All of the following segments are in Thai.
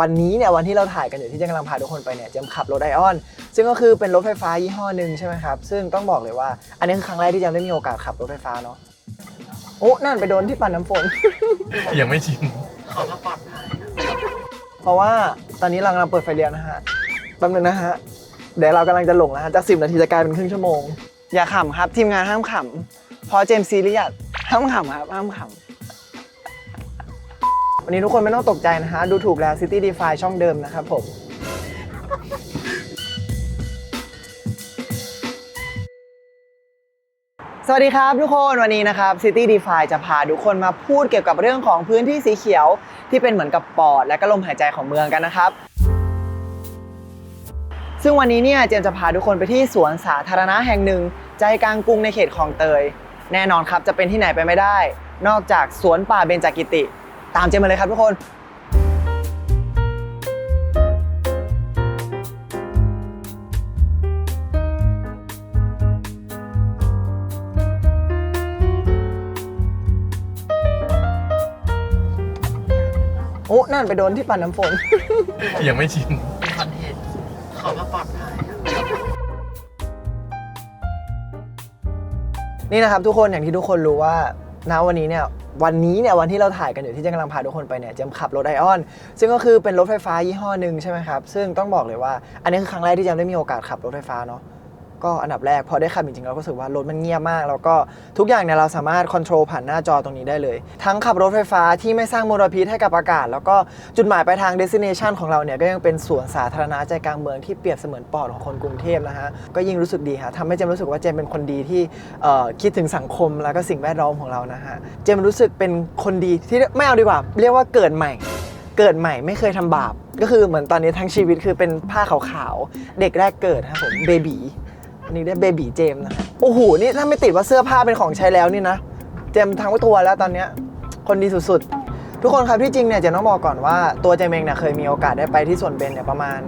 วันนี้เนี่ยวันที่เราถ่ายกันอยู่ที่จะกำลังพาทุกคนไปเนี่ยเจมขับรถไอออน ซึ่งก็คือเป็นรถไฟฟ้ายี่ห้อหนึ่งใช่ไหมครับ ซึ่งต้องบอกเลยว่า อันนี้คือครั้งแรกที่เจมได้มีโอกาสขับรถไฟฟ้าเนาะโอ้นั่นไปโดนที่ปั่นน้ำฝน ยังไม่ชินเพราะว่าตอนนี้เรากำลังเปิดไฟเลี้ยวนะฮะแป๊บนึงนะฮะเดี๋ยวเรากำลังจะหลงแล้วฮะจากสินาทีจะกลายเป็นครึ่งชั่วโมง อย่าขำครับ ทีมงานห้ามขำเพอเจมส์ซีเรียสห้ามขำครับห้ามขำ วันนี้ทุกคนไม่ต้องตกใจนะฮะ ดูถูกแล้ว City Defy ช่องเดิมนะครับผมสวัสดีครับทุกคนวันนี้นะครับ City Defy จะพาทุกคนมาพูดเกี่ยวกับเรื่องของพื้นที่สีเขียว ที่เป็นเหมือนกับปอดและก็ลมหายใจของเมืองกันนะครับ ซึ่งวันนี้เนี่ยเจมจะพาทุกคนไปที่สวนสาธารณะแห่งหนึ่ง ใจกลางกรุงในเขตคลองเตย แน่นอนครับจะเป็นที่ไหนไปไม่ได้ นอกจากสวนป่าเบญจกิติ ตามเจมส์มาเลยครับทุกคนโอ้นั่นไปโดนที่ปั่นน้ำฝน ยังไม่ชิน คอนเทนต์เขาก็ปลอดภัยอะนี่นะครับทุกคนอย่างที่ทุกคนรู้ว่า ณวันนี้เนี่ยวันนี้เนี่ยวันที่เราถ่ายกันอยู่ที่เจะกำลังพาทุกคนไปเนี่ยเจมขับรถไอออน ซึ่งก็คือเป็นรถไฟฟ้ายี่ห้อหนึ่งใช่ไหมครับ ซึ่งต้องบอกเลยว่า อันนี้คือครั้งแรกที่เจมได้มีโอกาสขับรถไฟฟ้าเนาะ ก็อันดับแรกพอได้ขับจริงๆเราก็รู้สึกว่ารถมันเงียบมาก แล้วก็ทุกอย่างเนี่ยเราสามารถควบคุมผ่านหน้าจอตรงนี้ได้เลย ทั้งขับรถไฟฟ้าที่ไม่สร้างมลพิษให้กับอากาศ แล้วก็จุดหมายปลายทาง destination ของเราเนี่ยก็ยังเป็นสวนสาธารณะใจกลางเมืองที่เปรียบเสมือนปอดของคนกรุงเทพนะฮะก็ยิ่งรู้สึกดีฮะทำให้เจมรู้สึกว่าเจมเป็นคนดีที่เอ่อคิดถึงสังคมแล้วก็สิ่งแวดล้อมของเรานะฮะเจมรู้สึกเป็นคนดีที่ไม่เอาดีกว่า เรียกว่าเกิดใหม่ เกิดใหม่ไม่เคยทำบาป ก็คือเหมือนตอนนี้ทั้งชีวิตคือเป็นผ้าขาวๆ เด็กแรกเกิดครับผมเบบี อันนี้ได้เบบีเจมส์นะโอ้โห นี่ถ้าไม่ติดว่าเสื้อผ้าเป็นของใช้แล้วนี่นะ เจมส์ทั้งตัวแล้วตอนเนี้ยคนดีสุดๆ ทุกคนครับที่จริงเนี่ยเจมต้องบอกก่อนว่าตัวเจมเองเนี่ยเคยมีโอกาสได้ไปที่สวนเบญเนี่ยประมาณ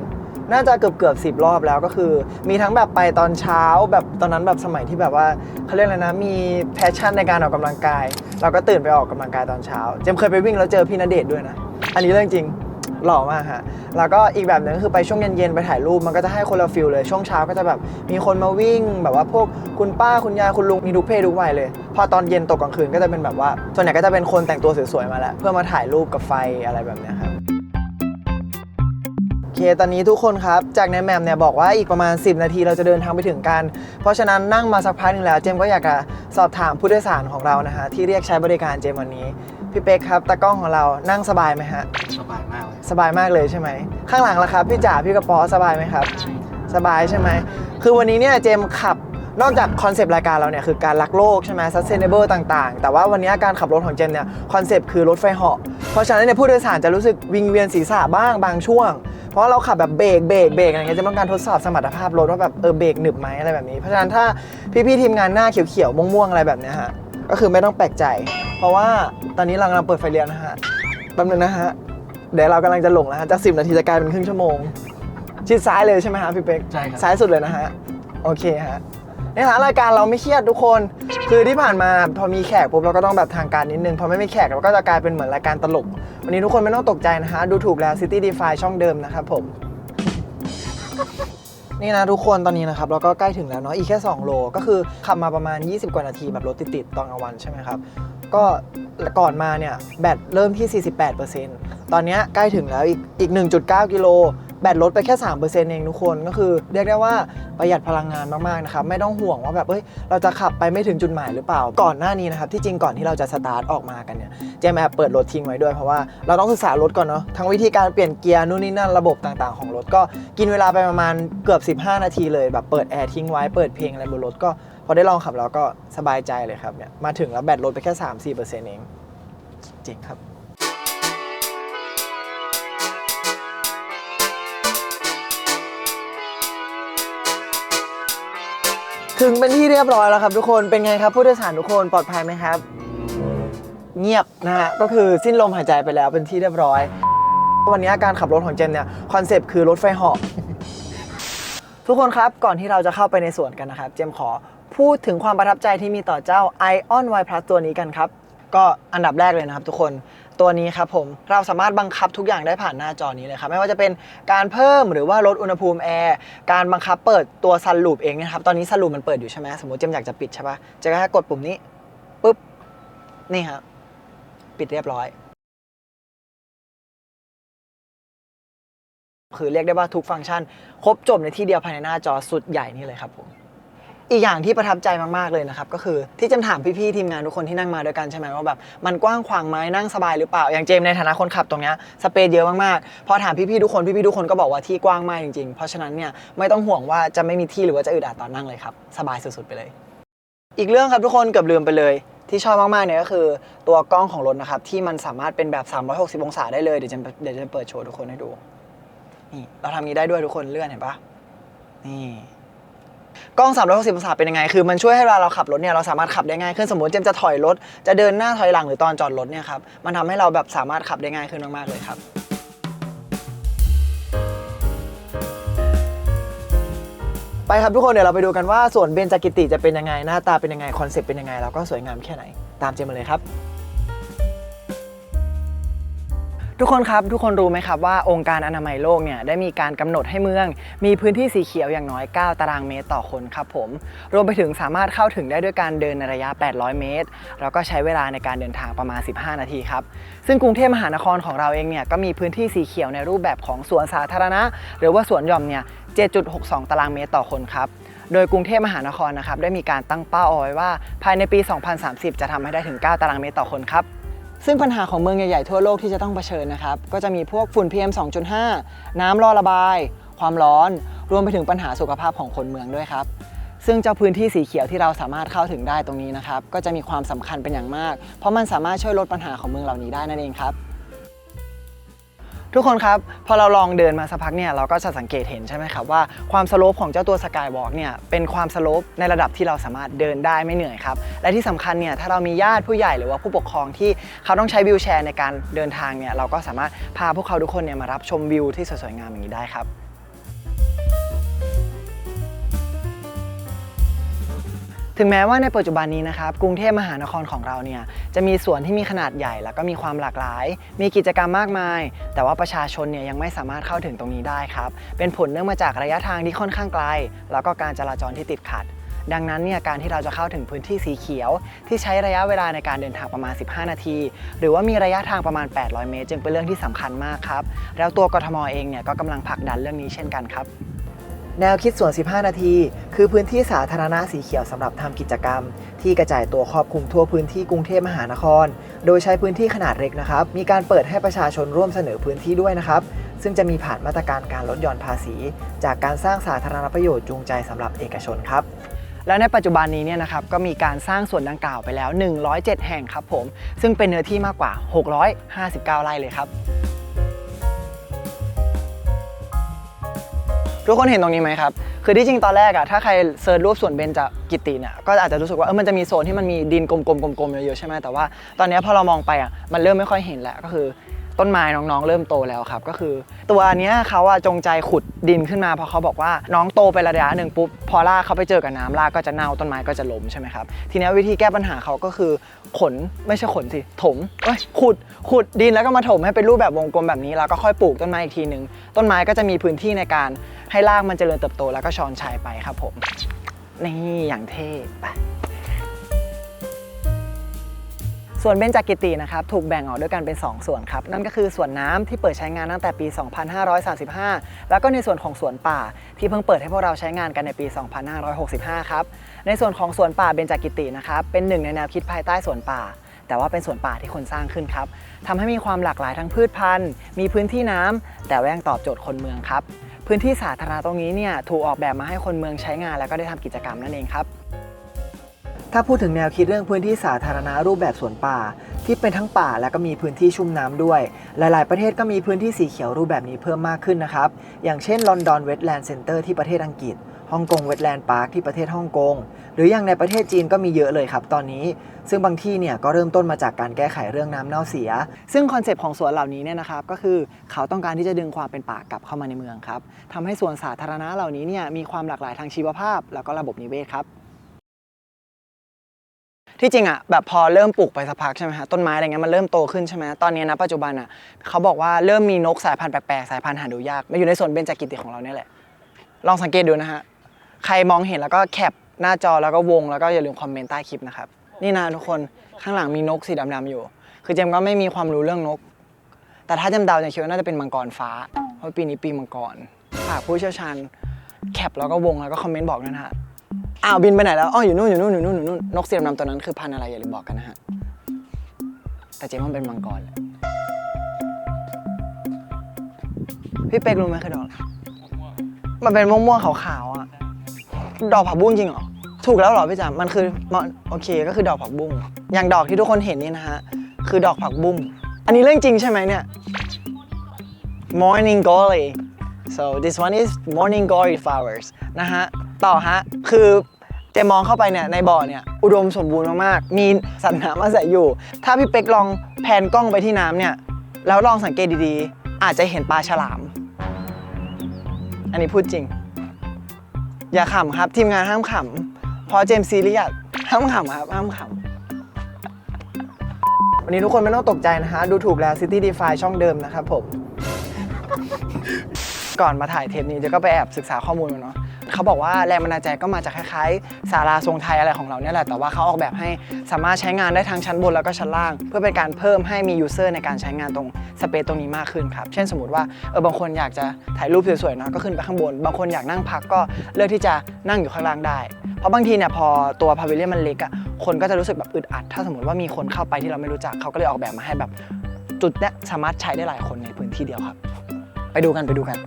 น่าจะเกือบเกือบสิบรอบแล้วก็คือ มีทั้งแบบไปตอนเช้าแบบตอนนั้นแบบสมัยที่แบบว่าเขาเรียกอะไรนะมีแพชชั่นในการออกกำลังกาย เราก็ตื่นไปออกกำลังกายตอนเช้า เจมส์เคยไปวิ่งแล้วเจอพี่ณเดชด้วยนะ อันนี้เรื่องจริง หล่อมากฮะ แล้วก็อีกแบบหนึ่งก็คือไปช่วงเย็นๆไปถ่ายรูปมันก็จะให้คนละฟิลเลย ช่วงเช้าก็จะแบบมีคนมาวิ่ง แบบว่าพวกคุณป้าคุณยายคุณลุงมีทุกเพศทุกวัยเลย พอตอนเย็นตกกลางคืนก็จะเป็นแบบว่า ส่วนใหญ่ก็จะเป็นคนแต่งตัวสวยๆมาแล้วเพื่อมาถ่ายรูปกับไฟอะไรแบบนี้ครับโอเค ตอนนี้ทุกคนครับ จากในแมปเนี่ยบอกว่าอีกประมาณ 10 นาทีเราจะเดินทางไปถึงกัน เพราะฉะนั้นนั่งมาสักพักหนึ่งแล้ว เจมก็อยากจะสอบถามผู้โดยสารของเรานะฮะที่เรียกใช้บริการเจมวันนี้ พี่เป๊กครับตากล้องของเรานั่งสบายไหมฮะ สบายมากเลยสบายมากเลยใช่ไหม ข้างหลังล่ะครับ พี่จ๋าพี่กระป๋อสบายไหมครับ สบายใช่ไหม คือวันนี้เนี่ยเจมส์ขับนอกจากคอนเซปต์รายการเราเนี่ยคือการรักโลกใช่ไหม sustainable ต่างๆ แต่ว่าวันนี้การขับรถของเจมส์เนี่ยคอนเซปต์คือรถไฟเหาะ เพราะฉะนั้นเนี่ยผู้โดยสารจะรู้สึกวิงเวียนศีรษะบ้างบางช่วง เพราะเราขับแบบเบรกเบรกเบรกอะไรเงี้ยจะต้องการทดสอบสมรรถภาพรถว่าแบบเออเบรกหนึบไหมอะไรแบบนี้ เพราะฉะนั้นถ้าพี่ๆทีมงานหน้าเขียวๆม่วงๆอะไรแบบเนี้ยฮะ ก็คือไม่ต้องแปลกใจ เพราะว่าตอนนี้เรากำลังเปิดไฟเลี้ยวนะฮะแป๊บนึงนะฮะ เดี๋ยวเรากำลังจะหลงแล้วฮะจากสินาทีจะกลายเป็นครึ่งชั่วโมง ชิดซ้ายเลยใช่ไหมฮะพี่เป๊กใช่ครับ ซ้ายสุดเลยนะฮะ โอเคฮะเนี่ยฮะรายการเราไม่เครียดทุกคน คือที่ผ่านมาพอมีแขกปุ๊บเราก็ต้องแบบทางการนิดนึง พอไม่มีแขกเราก็จะกลายเป็นเหมือนรายการตลก วันนี้ทุกคนไม่ต้องตกใจนะฮะ ดูถูกแล้ว City Defy ช่องเดิมนะครับผม นี่นะทุกคนตอนนี้นะครับเราก็ใกล้ถึงแล้วเนาะอีกแค่ 2 โล ก็คือขับมาประมาณ 20 กว่านาทีแบบรถติดๆตอนกลางวันใช่ไหมครับ ก็ก่อนมาเนี่ย แบตเริ่มที่ 48%ตอนเนี้ใกล้ถึงแล้วอีกอีก 1.9 กิโลแบตลดไปแค่3%เองทุกคนก็คือ เรียกได้ว่าประหยัดพลังงานมากๆนะครับไม่ต้องห่วงว่าแบบเอ้ยเราจะขับไปไม่ถึงจุดหมายหรือเปล่าก่อนหน้านี้นะครับที่จริงก่อนที่เราจะสตาร์ทออกมากันเนี่ยเจมแอบเปิดรถทิ้งไว้ด้วยเพราะว่าเราต้องศึกษารถก่อนเนาะทั้งวิธีการเปลี่ยนเกียร์นู่นนี่นั่นระบบต่างๆของรถก็กินเวลาไปประมาณเกือบ 15 นาทีเลยแบบเปิดแอร์ทิ้งไว้เปิดเพลงอะไรบนรถก็พอได้ลองขับแล้วก็สบายใจเลยครับเนี่ยมาถึงแล้วแบตลดไปแค่ 3-4%เองเจ๋งครับ ถึงเป็นที่เรียบร้อยแล้วครับทุกคนเป็นไงครับผู้โดยสารทุกคนปลอดภัยไหมครับ เงียบนะฮะก็คือสิ้นลมหายใจไปแล้วเป็นที่เรียบร้อย วันนี้การขับรถของเจมเนี่ยคอนเซปต์คือรถไฟเหาะทุกคนครับก่อนที่เราจะเข้าไปในสวนกันนะครับ เจมขอพูดถึงความประทับใจที่มีต่อเจ้า Ion Y Plus ตัวนี้กันครับ ก็อันดับแรกเลยนะครับทุกคน ตัวนี้ครับผม เราสามารถบังคับทุกอย่างได้ผ่านหน้าจอนี้เลยครับ ไม่ว่าจะเป็นการเพิ่มหรือว่าลดอุณหภูมิแอร์ การบังคับเปิดตัวซันลูปเองนะครับ ตอนนี้ซันลูปมันเปิดอยู่ใช่ไหมสมมติเจมอยากจะปิดใช่ปะเจะแค่กดปุ่มนี้ปุ๊บ นี่ครับ ปิดเรียบร้อย คือเรียกได้ว่าทุกฟังก์ชัน ครบจบในที่เดียวภายในหน้าจอสุดใหญ่นี่เลยครับผม อีกอย่างที่ประทับใจมากๆเลยนะครับก็คือที่จำถามพี่ๆทีมงานทุกคนที่นั่งมาด้วยกันใช่ไหมว่าแบบมันกว้างขวางไหมนั่งสบายหรือเปล่าอย่างเจมส์ในฐานะคนขับตรงเนี้ยสเปซเยอะมากๆพอถามพี่ๆทุกคนพี่ๆทุกคนก็บอกว่าที่กว้างมากจริงๆ เพราะฉะนั้นเนี่ยไม่ต้องห่วงว่าจะไม่มีที่หรือว่าจะอึดอัดตอนนั่งเลยครับสบายสุดๆไปเลย อีกเรื่องครับทุกคนเกือบลืมไปเลยที่ชอบมากๆเนี่ยก็คือตัวกล้องของรถนะครับที่มันสามารถเป็นแบบ 360 องศาได้เลยเดี๋ยวจะเดี๋ยวจะเปิดโชว์ทุกคนให้ดูนี่เราทำนี้ได้ด้วยทุกคนเลื่อนเห็นปะนี่ กล้อง 360 องศาเป็นยังไง คือมันช่วยให้เวลาเราขับรถเนี่ยเราสามารถขับได้ง่ายขึ้น สมมติเจมจะถอยรถ จะเดินหน้าถอยหลังหรือตอนจอดรถเนี่ยครับ มันทำให้เราแบบสามารถขับได้ง่ายขึ้นมากๆเลยครับไปครับทุกคนเดี๋ยวเราไปดูกันว่าส่วนเบนจากิติจะเป็นยังไงหน้าตาเป็นยังไงคอนเซ็ปต์เป็นยังไงแล้วก็สวยงามแค่ไหน ตามเจมมาเลยครับ ทุกคนครับ ทุกคนรู้ไหมครับว่าองค์การอนามัยโลกเนี่ยได้มีการกำหนดให้เมือง มีพื้นที่สีเขียวอย่างน้อย 9 ตารางเมตรต่อคนครับผม รวมไปถึงสามารถเข้าถึงได้ด้วยการเดินในระยะ 800 เมตร แล้วก็ใช้เวลาในการเดินทางประมาณ 15 นาทีครับ ซึ่งกรุงเทพมหานครของเราเองเนี่ยก็มีพื้นที่สีเขียวในรูปแบบของสวนสาธารณะ หรือว่าสวนหย่อมเนี่ย 7.62 ตารางเมตรต่อคนครับโดยกรุงเทพมหานครนะครับได้มีการตั้งเป้าเอาไว้ว่า ภายในปี 2030 จะทำให้ได้ถึง 9 ตารางเมตรต่อคนครับ ซึ่งปัญหาของเมืองใหญ่ๆทั่วโลกที่จะต้องเผชิญนะครับ ก็จะมีพวกฝุ่น PM 2.5 น้ำรอระบาย ความร้อน รวมไปถึงปัญหาสุขภาพของคนเมืองด้วยครับ ซึ่งเจ้าพื้นที่สีเขียวที่เราสามารถเข้าถึงได้ตรงนี้นะครับ ก็จะมีความสำคัญเป็นอย่างมาก เพราะมันสามารถช่วยลดปัญหาของเมืองเหล่านี้ได้นั่นเองครับ ทุกคนครับ พอเราลองเดินมาสักพักเนี่ยเราก็จะสังเกตเห็นใช่ไหมครับว่าความสโลปของเจ้าตัวสกายวอล์กเนี่ยเป็นความสโลปในระดับที่เราสามารถเดินได้ไม่เหนื่อยครับและที่สำคัญเนี่ยถ้าเรามีญาติผู้ใหญ่หรือว่าผู้ปกครองที่เขาต้องใช้วิวแชร์ในการเดินทางเนี่ยเราก็สามารถพาพวกเขาทุกคนเนี่ยมารับชมวิวที่สวยๆงามอย่างนี้ได้ครับ ถึงแม้ว่าในปัจจุบันนี้นะครับกรุงเทพมหานครของเราเนี่ยจะมีสวนที่มีขนาดใหญ่แล้วก็มีความหลากหลาย มีกิจกรรมมากมาย แต่ว่าประชาชนเนี่ยยังไม่สามารถเข้าถึงตรงนี้ได้ครับ เป็นผลเนื่องมาจากระยะทางที่ค่อนข้างไกล แล้วก็การจราจรที่ติดขัด ดังนั้นเนี่ยการที่เราจะเข้าถึงพื้นที่สีเขียว ที่ใช้ระยะเวลาในการเดินทางประมาณ 15 นาที หรือว่ามีระยะทางประมาณ 800 เมตร จึงเป็นเรื่องที่สำคัญมากครับแล้วตัวกทมเองเนี่ยก็กำลังผลักดันเรื่องนี้เช่นกันครับ แนวคิดสวน 15 นาที คือพื้นที่สาธารณะสีเขียวสำหรับทำกิจกรรม ที่กระจายตัวครอบคลุมทั่วพื้นที่กรุงเทพมหานคร โดยใช้พื้นที่ขนาดเล็กนะครับ มีการเปิดให้ประชาชนร่วมเสนอพื้นที่ด้วยนะครับ ซึ่งจะมีผ่านมาตรการการลดหย่อนภาษี จากการสร้างสาธารณประโยชน์จูงใจสำหรับเอกชนครับแล้วในปัจจุบันนี้เนี่ยนะครับก็มีการสร้างสวนดังกล่าวไปแล้ว 107 แห่งครับผม ซึ่งเป็นเนื้อที่มากกว่า 659 ไร่เลยครับ ทุกคนเห็นตรงนี้ไหมครับ คือที่จริงตอนแรกอะถ้าใครเซิร์ชรูปส่วนเบนจากกิติเนี่ย ก็อาจจะรู้สึกว่าเออมันจะมีโซนที่มันมีดินกลมๆกลมๆเยอะๆใช่ไหมแต่ว่าตอนนี้พอเรามองไปอะมันเริ่มไม่ค่อยเห็นแล้วก็คือ ต้นไม้น้องๆ เริ่มโตแล้วครับ ก็คือ ตัวเนี้ยเขาอะจงใจขุดดินขึ้นมาเพราะเขาบอกว่าน้องโตไประยะหนึ่งปุ๊บพอรากเขาไปเจอกับน้ำรากก็จะเน่าต้นไม้ก็จะล้มใช่ไหมครับทีนี้วิธีแก้ปัญหาเขาก็คือขนไม่ใช่ขนสิถมเอ้ยขุดขุดดินแล้วก็มาถมให้เป็นรูปแบบวงกลมแบบนี้แล้วก็ค่อยปลูกต้นไม้อีกทีหนึ่งต้นไม้ก็จะมีพื้นที่ในการให้รากมันเจริญเติบโตแล้วก็ชอนชัยไปครับผมนี่อย่างเท่ไป ส่วนเบญจกิตินะครับถูกแบ่งออกด้วยกันเป็น 2 ส่วนครับ นั่นก็คือส่วนน้ำที่เปิดใช้งานตั้งแต่ปี 2535 แล้วก็ในส่วนของสวนป่า ที่เพิ่งเปิดให้พวกเราใช้งานกันในปี 2565 ครับ ในส่วนของสวนป่าเบญจกิตินะครับเป็นหนึ่งในแนวคิดภายใต้สวนป่า แต่ว่าเป็นสวนป่าที่คนสร้างขึ้นครับทำให้มีความหลากหลายทั้งพืชพันธุ์ มีพื้นที่น้ำแต่ว่ายังตอบโจทย์คนเมืองครับพื้นที่สาธารณะตรงนี้เนี่ยถูกออกแบบมาให้คนเมืองใช้งานแล้วก็ได้ทำกิจกรรมนั่นเองครับ ถ้าพูดถึงแนวคิดเรื่องพื้นที่สาธารณะรูปแบบสวนป่า ที่เป็นทั้งป่าและก็มีพื้นที่ชุ่มน้ำด้วย หลาย ๆ ประเทศก็มีพื้นที่สีเขียวรูปแบบนี้เพิ่มมากขึ้นนะครับ อย่างเช่นลอนดอนเวทแลนด์เซ็นเตอร์ที่ประเทศอังกฤษฮ่องกงเวทแลนด์พาร์คที่ประเทศฮ่องกง หรืออย่างในประเทศจีนก็มีเยอะเลยครับตอนนี้ ซึ่งบางที่เนี่ยก็เริ่มต้นมาจากการแก้ไขเรื่องน้ำเน่าเสีย ซึ่งคอนเซปต์ของสวนเหล่านี้เนี่ยนะครับก็คือเขาต้องการที่จะดึงความเป็นป่ากลับเข้ามาในเมืองครับทำให้สวนสาธารณะเหล่านี้เนี่ยมีความหลากหลายทางชีวภาพ แล้วก็ระบบนิเวศครับ ที่จริงอะแบบพอเริ่มปลูกไปสักพักใช่ไหมฮะต้นไม้อะไรเงี้ยมันเริ่มโตขึ้นใช่ไหมตอนนี้นะปัจจุบันอะเขาบอกว่าเริ่มมีนกสายพันธุ์แปลกๆสายพันธุ์หาดูยากมาอยู่ในสวนเบญจกิติของเราเนี่ยแหละ ลองสังเกตดูนะฮะใครมองเห็นแล้วก็แคปหน้าจอแล้วก็วงแล้วก็อย่าลืมคอมเมนต์ใต้คลิปนะครับนี่นะทุกคนข้างหลังมีนกสีดำๆอยู่ คือเจมก็ไม่มีความรู้เรื่องนก แต่ถ้าเจมเดาจะคิดว่าน่าจะเป็นมังกรฟ้า เพราะปีนี้ปีมังกรฝากผู้เชี่ยวชาญแคปแล้วก็วงแล้วก็คอมเมนต์บอกด้วยนะฮะ อ้าวบินไปไหนแล้วอ๋ออยู่นู่นอยู่นู่นอยู่นู่นอยู่นู่นนกสีดำๆตัวนั้นคือพันธุ์อะไรอย่าลืมบอกกันนะฮะแต่เจมส์มันเป็นมังกรแหละพี่เป๊กรู้ไหมคือดอกอะไรมันเป็นม่วงๆขาวๆอะดอกผักบุ้งจริงเหรอถูกแล้วเหรอพี่จ๋ามันคือมันโอเคก็คือดอกผักบุ้งอย่างดอกที่ทุกคนเห็นนี่นะฮะคือดอกผักบุ้งอันนี้เรื่องจริงใช่ไหมเนี่ย morning glory so this one is morning glory flowers นะฮะ ต่อฮะ คือ เจมองเข้าไปเนี่ยในบ่อเนี่ยอุดมสมบูรณ์มากๆ มีสัตว์น้ำอาศัยอยู่ ถ้าพี่เป็กลองแพนกล้องไปที่น้ำเนี่ยแล้วลองสังเกตดีๆ อาจจะเห็นปลาฉลาม อันนี้พูดจริง อย่าขำครับ ทีมงานห้ามขำเพอเจมส์ซีเรียสห้ามขำครับห้ามขำวันนี้ทุกคนไม่ต้องตกใจนะฮะ ดูถูกแล้ว City Defy ช่องเดิมนะครับผม ก่อนมาถ่ายเทปนี้จะก็ไปแอบศึกษาข้อมูลมาเนาะ เขาบอกว่าแรงบันดาลใจก็มาจากคล้ายๆศาลาทรงไทยอะไรของเราเนี่ยแหละ แต่ว่าเขาออกแบบให้สามารถใช้งานได้ทั้งชั้นบนแล้วก็ชั้นล่าง เพื่อเป็นการเพิ่มให้มียูเซอร์ในการใช้งานตรงสเปซตรงนี้มากขึ้นครับ เช่นสมมติว่าเออบางคนอยากจะถ่ายรูปสวยๆเนาะก็ขึ้นไปข้างบน บางคนอยากนั่งพักก็เลือกที่จะนั่งอยู่ข้างล่างได้ เพราะบางทีเนี่ยพอตัวพาวิเลียนมันเล็กอะคนก็จะรู้สึกแบบอึดอัด ถ้าสมมติว่ามีคนเข้าไปที่เราไม่รู้จักเขาก็เลยออกแบบมาให้แบบจุดเนี้ยสามารถใช้ได้หลายคนในพื้นที่เดียวครับ ไปดูกันไปดูกัน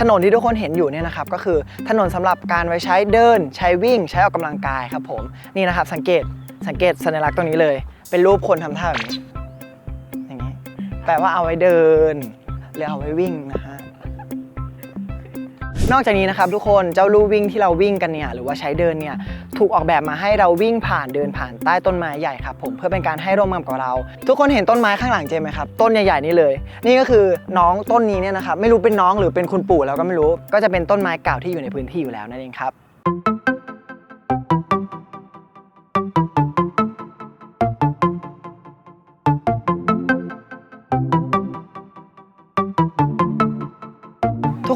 ถนนที่ทุกคนเห็นอยู่เนี่ยนะครับก็คือถนนสำหรับการไว้ใช้เดิน ใช้วิ่ง ใช้ออกกำลังกายครับผมนี่นะครับสังเกตสังเกตสัญลักษณ์ตรงนี้เลย เป็นรูปคนทำท่าแบบนี้อย่างนี้แปลว่าเอาไว้เดิน หรือเอาไว้วิ่งนะฮะ นอกจากนี้นะครับทุกคนเจ้าลู่วิ่งที่เราวิ่งกันเนี่ยหรือว่าใช้เดินเนี่ยถูกออกแบบมาให้เราวิ่งผ่านเดินผ่านใต้ต้นไม้ใหญ่ครับผมเพื่อเป็นการให้ร่มเงากับเรา ทุกคนเห็นต้นไม้ข้างหลังเจมไหมครับต้นใหญ่ๆนี่เลย นี่ก็คือน้องต้นนี้เนี่ยนะครับไม่รู้เป็นน้องหรือเป็นคุณปู่เราก็ไม่รู้ ก็จะเป็นต้นไม้เก่าที่อยู่ในพื้นที่อยู่แล้วนั่นเองครับ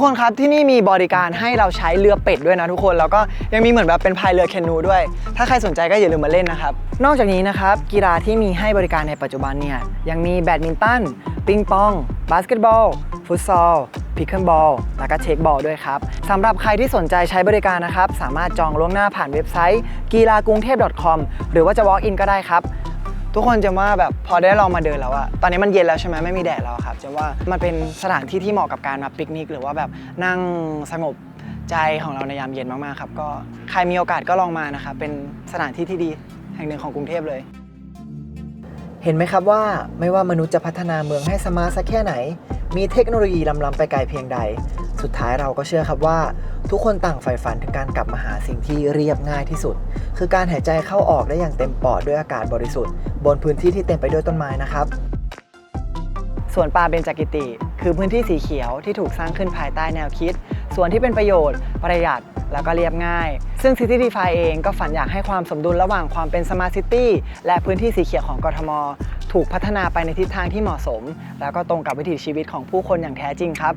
คนครับที่นี่มีบริการให้เราใช้เรือเป็ดด้วยนะทุกคนแล้วก็ยังมีเหมือนแบบเป็นพายเรือแคนูด้วย ถ้าใครสนใจก็อย่าลืมมาเล่นนะครับ นอกจากนี้นะครับกีฬาที่มีให้บริการในปัจจุบันเนี่ยยังมีแบดมินตันปิงปองบาสเกตบอลฟุตซอลพิคเกิลบอลแล้วก็เช็คบอลด้วยครับสำหรับใครที่สนใจใช้บริการนะครับ สามารถจองล่วงหน้าผ่านเว็บไซต์กีฬากรุงเทพ .com หรือว่าจะ walk in ก็ได้ครับ ทุกคนจะว่าแบบพอได้ลองมาเดินแล้วอะตอนนี้มันเย็นแล้วใช่ไหมไม่มีแดดแล้วครับจะว่ามันเป็นสถานที่ที่เหมาะกับการมาปิกนิก หรือว่าแบบนั่งสงบใจของเราในยามเย็นมากๆครับก็ใครมีโอกาสก็ลองมานะครับเป็นสถานที่ที่ดีแห่งหนึ่งของกรุงเทพเลย เห็นไหมครับว่าไม่ว่ามนุษย์จะพัฒนาเมืองให้สมาร์ทสักแค่ไหน มีเทคโนโลยีล้ำๆไปไกลเพียงใด สุดท้ายเราก็เชื่อครับว่า ทุกคนต่างใฝ่ฝันถึงการกลับมาหาสิ่งที่เรียบง่ายที่สุด คือการหายใจเข้าออกได้อย่างเต็มปอดด้วยอากาศบริสุทธิ์ บนพื้นที่ที่เต็มไปด้วยต้นไม้นะครับสวนป่าเบญจกิติ คือพื้นที่สีเขียวที่ถูกสร้างขึ้นภายใต้แนวคิดส่วนที่เป็นประโยชน์ ประหยัดแล้วก็เรียบง่าย ซึ่ง City d e f y เองก็ฝันอยากให้ความสมดุลระหว่างความเป็น Smart City และพื้นที่สีเขียวของกทม ถูกพัฒนาไปในทิศทางที่เหมาะสม แล้วก็ตรงกับวิถีชีวิตของผู้คนอย่างแท้จริงครับ